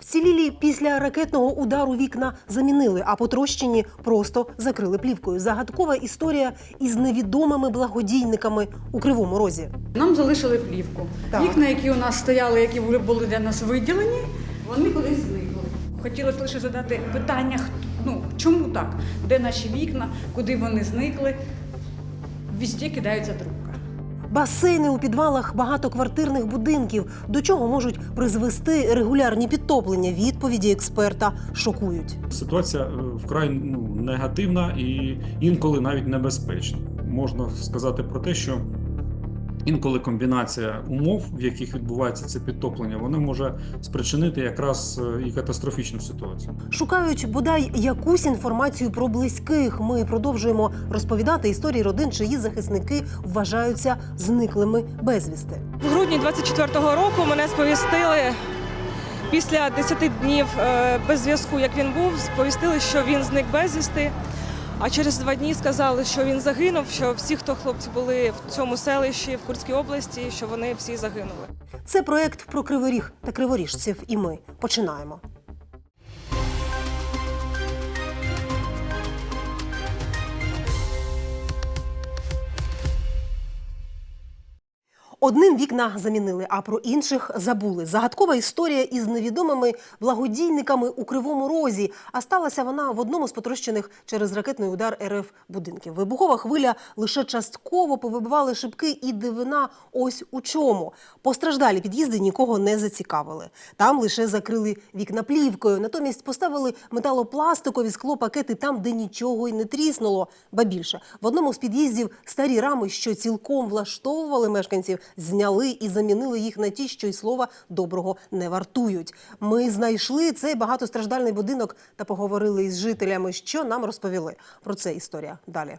Вцілілі після ракетного удару вікна замінили, а потрощені просто закрили плівкою. Загадкова історія із невідомими благодійниками у Кривому Розі. Нам залишили плівку. Так. Вікна, які у нас стояли, які були- для нас виділені, вони кудись зникли. Хотілося лише задати питання, ну чому так? Де наші вікна, куди вони зникли? Везде кидається трубка. Басейни у підвалах багатоквартирних будинків. До чого можуть призвести регулярні підтоплення? Відповіді експерта шокують. Ситуація е, вкрай ну, негативна і інколи навіть небезпечна. Можна сказати про те, що інколи комбінація умов, в яких відбувається це підтоплення, вона може спричинити якраз е, і катастрофічну ситуацію. Шукають бодай якусь інформацію про близьких. Ми продовжуємо розповідати історії родин, чиї захисники вважаються зниклими безвісти. В грудні 24-го року мене сповістили після 10 днів е, без зв'язку, як він був, сповістили, що він зник безвісти. А через два дні сказали, що він загинув, що всі, хто хлопці були в цьому селищі в Курській області, що вони всі загинули. Це проект про криворіг та криворіжців. І ми починаємо. Одним вікна замінили, а про інших забули. Загадкова історія із невідомими благодійниками у Кривому Розі. А сталася вона в одному з потрощених через ракетний удар РФ будинків. Вибухова хвиля лише частково повибивали шибки, і дивина ось у чому. Постраждалі під'їзди нікого не зацікавили. Там лише закрили вікна плівкою. Натомість поставили металопластикові склопакети там, де нічого й не тріснуло. Ба більше в одному з під'їздів старі рами, що цілком влаштовували мешканців, зняли і замінили їх на ті, що й слова доброго не вартують. Ми знайшли цей багатостраждальний будинок та поговорили із жителями, що нам розповіли. Про це історія далі.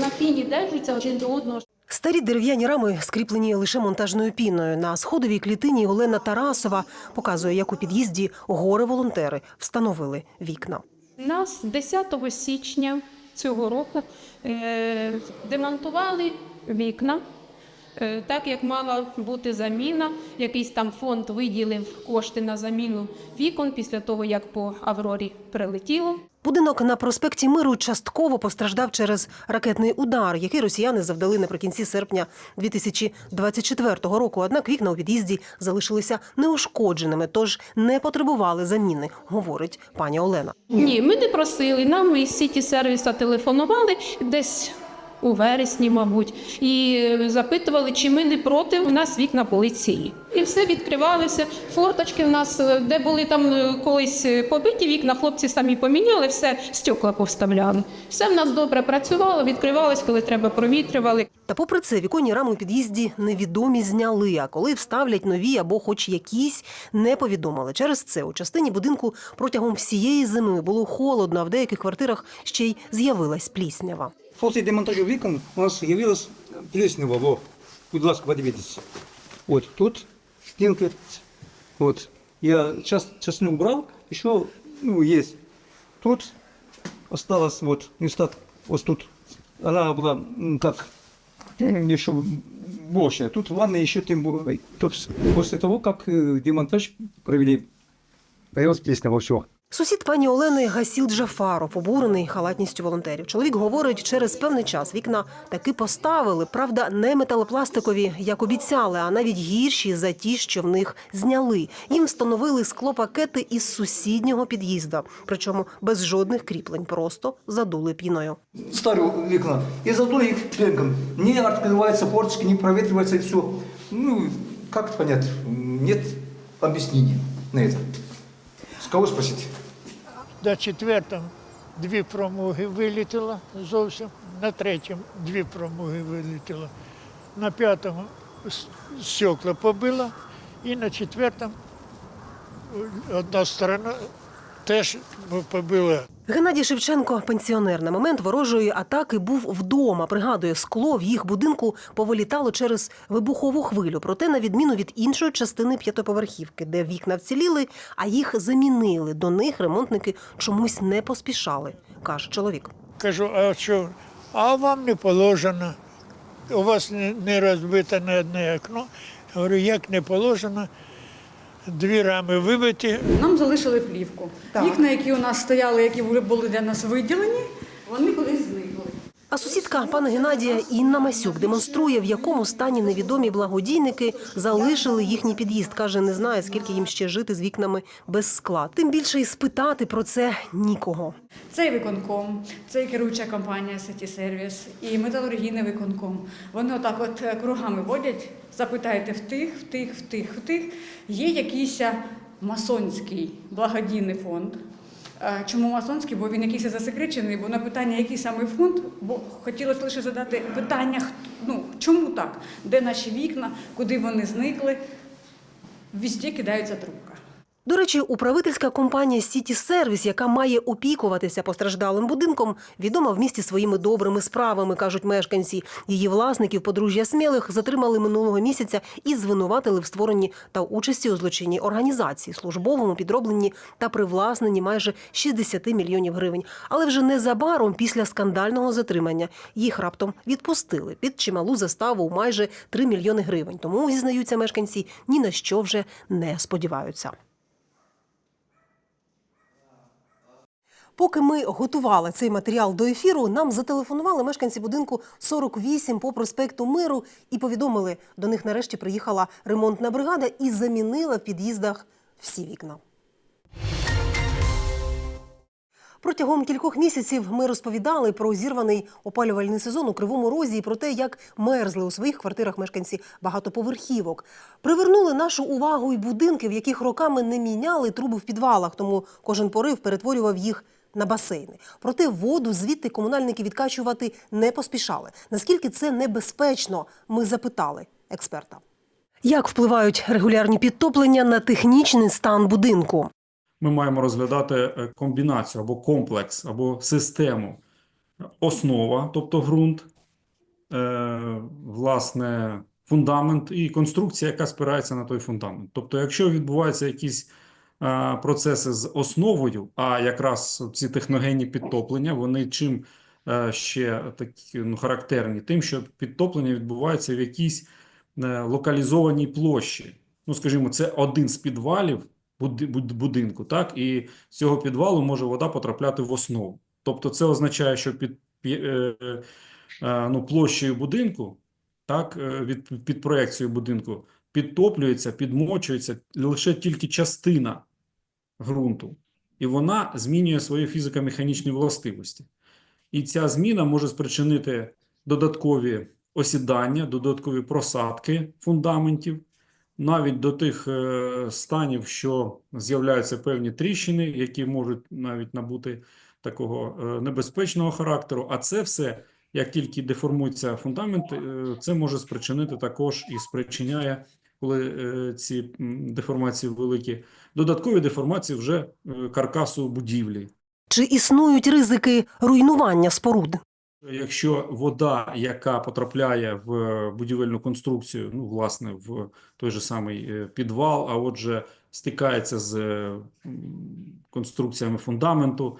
На піні держаться один до одного. Старі дерев'яні рами скріплені лише монтажною піною. На сходовій клітині Олена Тарасова показує, як у під'їзді горе-волонтери встановили вікна. Нас 10 січня цього року е, демонтували вікна. Е, Так як мала бути заміна, якийсь там фонд виділив кошти на заміну вікон після того, як по Аврорі прилетіло. Будинок на проспекті Миру частково постраждав через ракетний удар, який росіяни завдали наприкінці серпня 2024 року. Однак вікна у під'їзді залишилися неушкодженими, тож не потребували заміни, говорить пані Олена. Ні, ми не просили. Нам із сіті сервіса телефонували десь у вересні, мабуть, і запитували, чи ми не проти. У нас вікна були цілі. І все відкривалося. Форточки в нас, е, де були там е, колись е, побиті вікна, хлопці самі поміняли, все стекла повставляли. Все в нас добре працювало, відкривалось, коли треба, провітрювали. Та попри це, віконні рами у під'їзді невідомі зняли. А коли вставлять нові або хоч якісь, не повідомили. Через це у частині будинку протягом всієї зими було холодно, а в деяких квартирах ще й з'явилась пліснява. После демонтажа вікон у нас з'явилась плеснява. Во. Будь ласка, подивіться. От тут стінки. От. Я час, частину убрал, еще ну, есть. Тут осталось вот места, вот тут. Она была м, как м, еще больше. Тут ванна еще тем более. То есть После того, как э, демонтаж провели, появилась плеснява, все. Сусід пані Олени Гасіл Джафаров обурений халатністю волонтерів. Чоловік говорить, через певний час вікна таки поставили. Правда, не металопластикові, як обіцяли, а навіть гірші за ті, що в них зняли. Їм встановили склопакети із сусіднього під'їзда, причому без жодних кріплень, просто задули піною. старые вікна и зато их пленком. Не открывается форточка, не проветривается и все. Ну, как это понять? Нет объяснения на это. С кого спросить? На четвертому дві промоги вилітіло зовсім, на третьому дві промоги вилітіло, на п'ятому стекла побило і на четвертому одна сторона теж побила. Геннадій Шевченко, пенсіонер, на момент ворожої атаки був вдома. Пригадує, скло в їх будинку повилітало через вибухову хвилю. Проте, на відміну від іншої частини п'ятоповерхівки, де вікна вціліли, а їх замінили. До них ремонтники чомусь не поспішали, каже чоловік. Кажу, а що? А вам не положено. У вас не, не розбите не одне окно. Говорю, як не положено. Дві рами вибиті. Нам залишили плівку. Вікна, які у нас стояли, які були- були для нас виділені, вони кудись зникли. А сусідка пана Геннадія Інна Масюк демонструє, в якому стані невідомі благодійники залишили їхній під'їзд. Каже, не знає, скільки їм ще жити з вікнами без скла. Тим більше і спитати про це нікого. Цей виконком, це керуюча компанія Сеті Сервіс і металургійний виконком. Вони отак от е, кругами водять, запитайте в тих, в тих, в тих, в тих. Є якийсь масонський благодійний фонд. Е, Чому масонський? Бо він якийсь засекречений, бо на питання, який саме фонд, бо хотілося лише задати питання, ну, чому так? Де наші вікна, куди вони зникли? Везде кидається трубка. До речі, управительська компанія Сіті Сервіс, яка має опікуватися постраждалим будинком, відома в місті своїми добрими справами, кажуть мешканці. Її власників подружжя Смілих затримали минулого місяця і звинуватили в створенні та участі у злочинній організації, службовому підробленні та привласненні майже 60 мільйонів гривень. Але вже незабаром після скандального затримання їх раптом відпустили під чималу заставу у майже 3 мільйони гривень. Тому зізнаються мешканці, ні на що вже не сподіваються. Поки ми готували цей матеріал до ефіру, нам зателефонували мешканці будинку 48 по проспекту Миру і повідомили, до них нарешті приїхала ремонтна бригада і замінила в під'їздах всі вікна. Протягом кількох місяців ми розповідали про зірваний опалювальний сезон у Кривому Розі і про те, як мерзли у своїх квартирах мешканці багатоповерхівок. Привернули нашу увагу й будинки, в яких роками не міняли труби в підвалах, тому кожен порив перетворював їх на басейни. Проте воду звідти комунальники відкачувати не поспішали. Наскільки це небезпечно, ми запитали експерта. Як впливають регулярні підтоплення на технічний стан будинку? Ми маємо розглядати е, комбінацію або комплекс, або систему. Основа, тобто ґрунт, е, власне, фундамент і конструкція, яка спирається на той фундамент. Тобто, якщо відбуваються якісь процеси з основою, а якраз ці техногенні підтоплення, вони чим е, ще такі ну, характерні? Тим, що підтоплення відбувається в якійсь е, локалізованій площі. Ну, скажімо, це один з підвалів будинку, так, і з цього підвалу може вода потрапляти в основу. Тобто це означає, що під пі- е, е, ну, площею будинку, так, е, від, під проекцією будинку підтоплюється, підмочується лише тільки частина ґрунту, і вона змінює свої фізико-механічні властивості. І ця зміна може спричинити додаткові осідання, додаткові просадки фундаментів, навіть до тих е, станів, що з'являються певні тріщини, які можуть навіть набути такого е, небезпечного характеру. А це все, як тільки деформується фундамент, е, це може спричинити також і спричиняє, коли е, ці деформації великі, додаткові деформації вже е, каркасу будівлі. Чи існують ризики руйнування споруд? Якщо вода, яка потрапляє в будівельну конструкцію, ну, власне, в той же самий е, підвал, а отже, стикається з конструкціями фундаменту,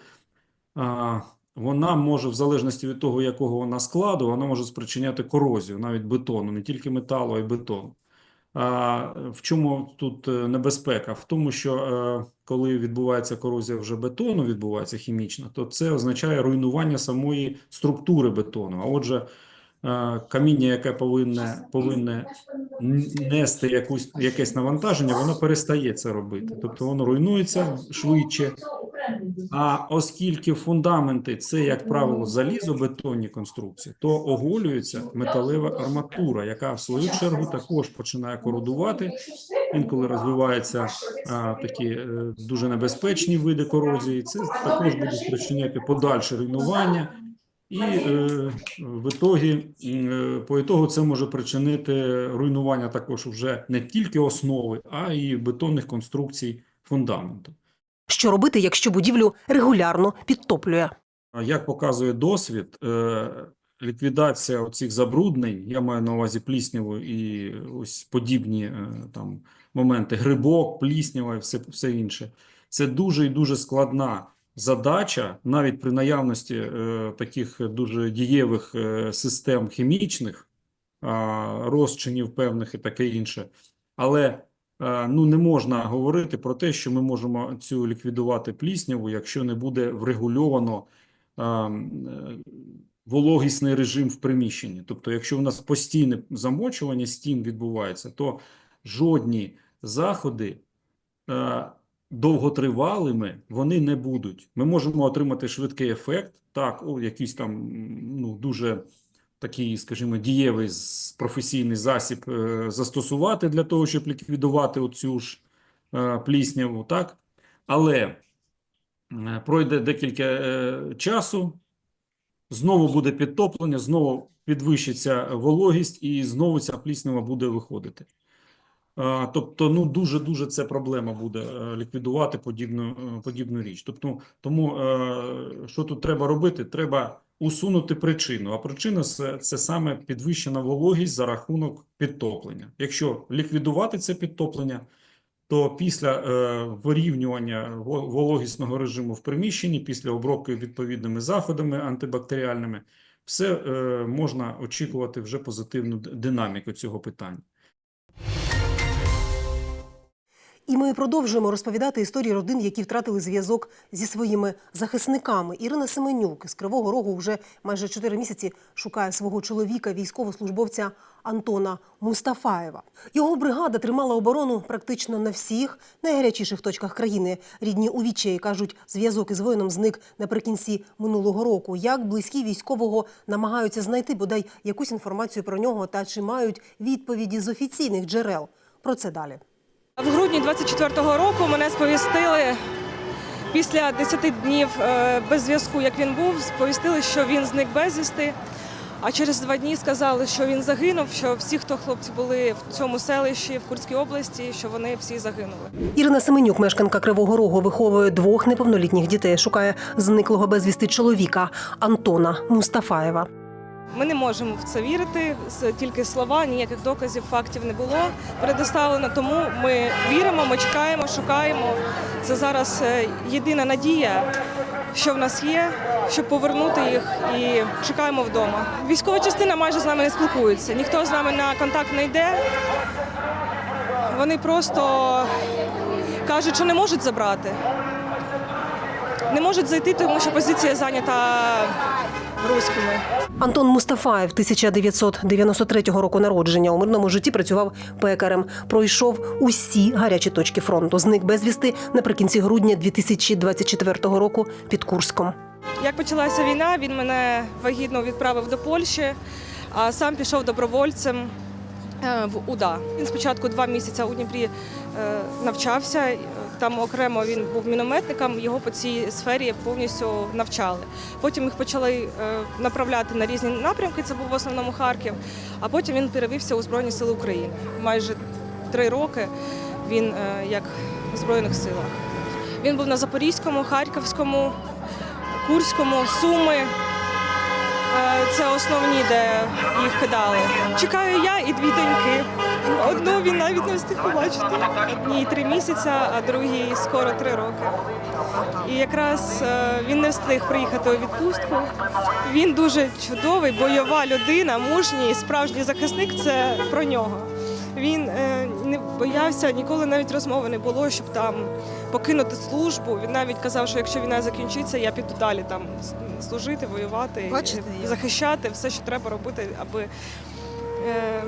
вона може, в залежності від того, якого вона складу, вона може спричиняти корозію, навіть бетону, не тільки металу, а й бетону. В чому тут е, небезпека? В тому, що е, коли відбувається корозія вже бетону, відбувається хімічна, то це означає руйнування самої структури бетону. А отже, е, каміння, яке повинне, повинне нести якусь, якесь навантаження, воно перестає це робити. Тобто воно руйнується швидше. А оскільки фундаменти це, як правило, залізобетонні конструкції, то оголюється металева арматура, яка в свою чергу також починає кородувати. Інколи розвиваються а, такі е, дуже небезпечні види корозії. Це також буде спричиняти подальше руйнування. І е, в ітогі, е, по ітогу це може причинити руйнування також вже не тільки основи, а й бетонних конструкцій фундаменту. Що робити, якщо будівлю регулярно підтоплює? Як показує досвід, е, ліквідація оцих забруднень, я маю на увазі плісняву і ось подібні е, там моменти, грибок, пліснява і все, все інше. Це дуже і дуже складна задача, навіть при наявності е, таких дуже дієвих систем хімічних, розчинів певних і таке інше. Але ну, не можна говорити про те, що ми можемо цю ліквідувати плісняву, якщо не буде врегульовано е, е, вологісний режим в приміщенні. Тобто, якщо у нас постійне замочування стін відбувається, то жодні заходи е, довготривалими вони не будуть. Ми можемо отримати швидкий ефект, так, о, якийсь там ну, дуже такий, скажімо, дієвий професійний засіб е, застосувати для того, щоб ліквідувати оцю ж е, плісняву, так? Але е, пройде декілька часу, знову буде підтоплення, знову підвищиться вологість, і знову ця пліснява буде виходити. Тобто, ну дуже-дуже це проблема буде ліквідувати подібну, подібну річ. Тобто, тому що тут треба робити? Треба усунути причину. А причина це, це саме підвищена вологість за рахунок підтоплення. Якщо ліквідувати це підтоплення, то після е, вирівнювання вологісного режиму в приміщенні, після обробки відповідними заходами антибактеріальними, все е, можна очікувати вже позитивну динаміку цього питання. І ми продовжуємо розповідати історії родин, які втратили зв'язок зі своїми захисниками. Ірина Семенюк із Кривого Рогу вже майже чотири місяці шукає свого чоловіка, військовослужбовця Антона Мустафаєва. Його бригада тримала оборону практично на всіх найгарячіших точках країни. Рідні у відчаї кажуть, зв'язок із воїном зник наприкінці минулого року. Як близькі військового намагаються знайти бодай якусь інформацію про нього та чи мають відповіді з офіційних джерел. Про це далі. В грудні 24-го року мене сповістили після 10 днів е, без зв'язку, як він був, сповістили, що він зник безвісти. А через два дні сказали, що він загинув, що всі, хто хлопці були в цьому селищі, в Курській області, що вони всі загинули. Ірина Семенюк, мешканка Кривого Рогу, виховує двох неповнолітніх дітей. Шукає зниклого безвісти чоловіка Антона Мустафаєва. Ми не можемо в це вірити, тільки слова, ніяких доказів, фактів не було предоставлено. Тому ми віримо, ми чекаємо, шукаємо. Це зараз е, єдина надія, що в нас є, щоб повернути їх і чекаємо вдома. Військова частина майже з нами не спілкується, ніхто з нами на контакт не йде. Вони просто кажуть, що не можуть забрати. Не можуть зайти, тому що позиція зайнята руськими. Антон Мустафаєв, 1993 року народження, у мирному житті працював пекарем. Пройшов усі гарячі точки фронту. Зник безвісти наприкінці грудня 2024 року під Курском. Як почалася війна, він мене вагітно відправив до Польщі, а сам пішов добровольцем е, в УДА. Він спочатку два місяці у Дніпрі е, навчався. Там окремо він був мінометником, його по цій сфері повністю навчали. Потім їх почали е, направляти на різні напрямки. Це був в основному Харків. А потім він перевівся у Збройні Сили України. Майже три роки він е, як в Збройних силах. Він був на Запорізькому, Харківському, Курському, Суми. Е, Це основні, де їх кидали. Чекаю я і дві доньки. Він навіть не встиг побачити. Одній три місяці, а другій скоро три роки. І якраз е, він не встиг приїхати у відпустку. Він дуже чудовий, бойова людина, мужній, справжній захисник це про нього. Він е, не боявся, ніколи навіть розмови не було, щоб там покинути службу. Він навіть казав, що якщо війна закінчиться, я піду далі там служити, воювати, Бачите, захищати все, що треба робити, аби е,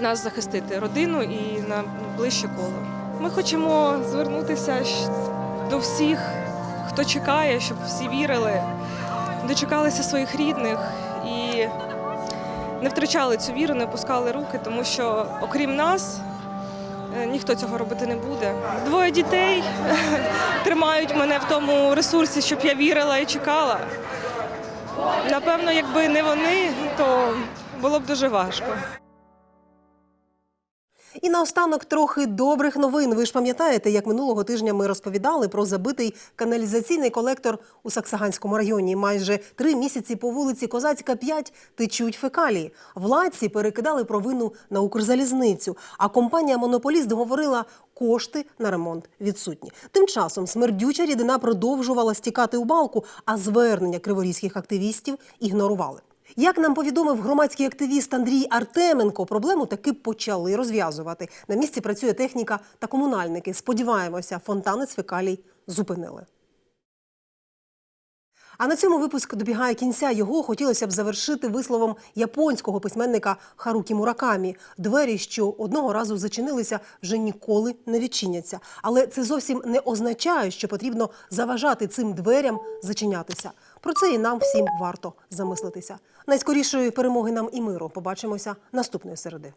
нас захистити, родину і на ближче коло. Ми хочемо звернутися до всіх, хто чекає, щоб всі вірили, дочекалися своїх рідних і не втрачали цю віру, не опускали руки, тому що окрім нас. е, Ніхто цього робити не буде. Двоє дітей тримають мене в тому ресурсі, щоб я вірила і чекала. Напевно, якби не вони, то було б дуже важко. І наостанок трохи добрих новин. Ви ж пам'ятаєте, як минулого тижня ми розповідали про забитий каналізаційний колектор у Саксаганському районі. Майже три місяці по вулиці Козацька 5 течуть фекалії. Владці перекидали провину на Укрзалізницю, а компанія Монополіст говорила, кошти на ремонт відсутні. Тим часом смердюча рідина продовжувала стікати у балку, а звернення криворізьких активістів ігнорували. Як нам повідомив громадський активіст Андрій Артеменко, проблему таки почали розв'язувати. На місці працює техніка та комунальники. Сподіваємося, фонтани з фекалій зупинили. А на цьому випуск добігає кінця. Його хотілося б завершити висловом японського письменника Харукі Муракамі. Двері, що одного разу зачинилися, вже ніколи не відчиняться. Але це зовсім не означає, що потрібно заважати цим дверям зачинятися. Про це і нам всім варто замислитися. Найскорішої перемоги нам і миру. Побачимося наступної середи.